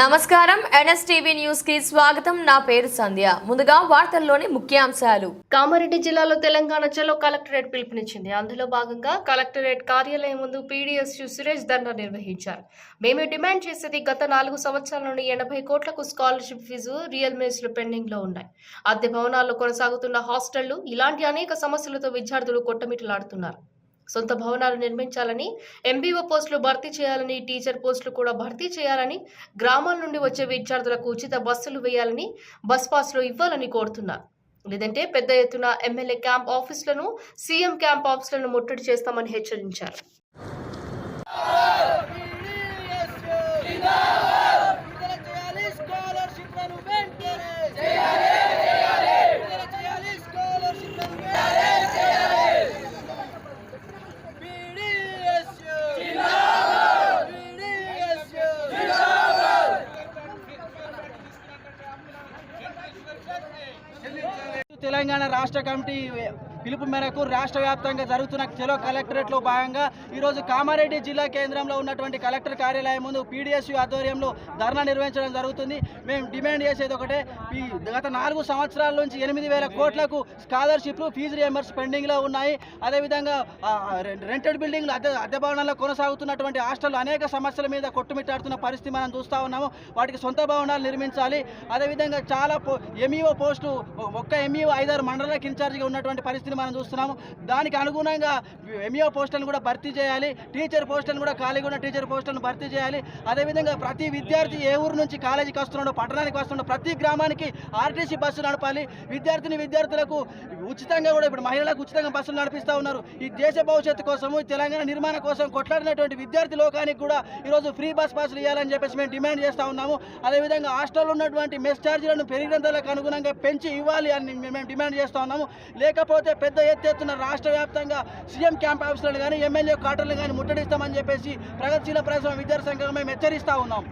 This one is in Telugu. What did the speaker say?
నమస్కారం. ఎన్ఎస్టీవీ న్యూస్కి స్వాగతం. నా పేరు సంధ్య. ముందుగా వార్తల్లోని ముఖ్యాంశాలు. కామారెడ్డి జిల్లాలో తెలంగాణ చలో కలెక్టరేట్ పిలుపునిచ్చింది. అందులో భాగంగా కలెక్టరేట్ కార్యాలయం ముందు పీడీఎస్యు సురేష్ ధర్నా నిర్వహించారు. మేము డిమాండ్ చేసేది గత నాలుగు సంవత్సరాల నుండి ఎనభై కోట్లకు స్కాలర్షిప్ ఫీజు రియల్ మేస్లు పెండింగ్లో ఉన్నాయి. అద్దె భవనాల్లో కొనసాగుతున్న హాస్టళ్ళు ఇలాంటి అనేక సమస్యలతో విద్యార్థులు కొట్టమిటలాడుతున్నారు. సొంత భవనాలు నిర్మించాలని ఎంబీఓ పోస్టులు భర్తీ చేయాలని టీచర్ పోస్టులు కూడా భర్తీ చేయాలని గ్రామాల నుండి వచ్చే విద్యార్థులకు ఉచిత బస్సులు వేయాలని బస్ పాస్లు ఇవ్వాలని కోరుతున్నారు. లేదంటే పెద్ద ఎత్తున ఎమ్మెల్యే క్యాంప్ ఆఫీసులను సీఎం క్యాంప్ ఆఫీసులను ముట్టడి చేస్తామని హెచ్చరించారు. స్కాలర్షిప్లను తెలంగాణ రాష్ట్ర కమిటీ పిలుపు మేరకు రాష్ట్ర వ్యాప్తంగా జరుగుతున్న చెలో కలెక్టరేట్లో భాగంగా ఈరోజు కామారెడ్డి జిల్లా కేంద్రంలో ఉన్నటువంటి కలెక్టర్ కార్యాలయం ముందు పీడిఎస్యు ఆధ్వర్యంలో ధర్నా నిర్వహించడం జరుగుతుంది. మేము డిమాండ్ చేసేది ఒకటే ఈ గత నాలుగు సంవత్సరాల నుంచి ఎనిమిది వేల కోట్లకు స్కాలర్షిప్లు ఫీజు రియంబర్స్ పెండింగ్లో ఉన్నాయి. అదేవిధంగా రె- రెంటెడ్ బిల్డింగ్లు అద్దె అద్దె భవనాల్లో కొనసాగుతున్నటువంటి హాస్టల్ అనేక సమస్యల మీద కొట్టుమిట్టాడుతున్న పరిస్థితి మనం చూస్తూ ఉన్నాము. వాటికి సొంత భవనాలు నిర్మించాలి. అదేవిధంగా చాలా పో ఎంఈఓ పోస్టు ఒక్క ఎంఈఓ ఐదారు మండలాలకు ఇన్ఛార్జిగా ఉన్నటువంటి పరిస్థితి పరిస్థితిని మనం చూస్తున్నాము. దానికి అనుగుణంగా ఎంఈఓ పోస్టులను కూడా భర్తీ చేయాలి. టీచర్ పోస్టులను కూడా ఖాళీగా ఉన్న టీచర్ పోస్టులను భర్తీ చేయాలి. అదేవిధంగా ప్రతి విద్యార్థి ఏ ఊరు నుంచి కాలేజీకి వస్తున్నాడో పట్టణానికి వస్తున్నాడో ప్రతి గ్రామానికి ఆర్టీసీ బస్సు నడపాలి. విద్యార్థిని విద్యార్థులకు ఉచితంగా కూడా ఇప్పుడు మహిళలకు ఉచితంగా బస్సులు నడిపిస్తూ ఉన్నారు. ఈ దేశ భవిష్యత్తు కోసము తెలంగాణ నిర్మాణం కోసం కొట్లాడినటువంటి విద్యార్థి లోకానికి కూడా ఈరోజు ఫ్రీ బస్ పాసులు ఇవ్వాలని చెప్పేసి మేము డిమాండ్ చేస్తూ ఉన్నాము. అదేవిధంగా హాస్టల్లో ఉన్నటువంటి మెస్ ఛార్జీలను పెరిగినంతలకు అనుగుణంగా పెంచి ఇవ్వాలి అని మేము డిమాండ్ చేస్తూ ఉన్నాము. లేకపోతే పెద్ద ఎత్తున రాష్ట్ర వ్యాప్తంగా సీఎం క్యాంప్ ఆఫీసులను కానీ ఎమ్మెల్యే కార్టర్లు కానీ ముట్టడిస్తామని చెప్పేసి ప్రగతిశీల ప్రజా విద్యార్థి సంఘం మేము హెచ్చరిస్తూ ఉన్నాం.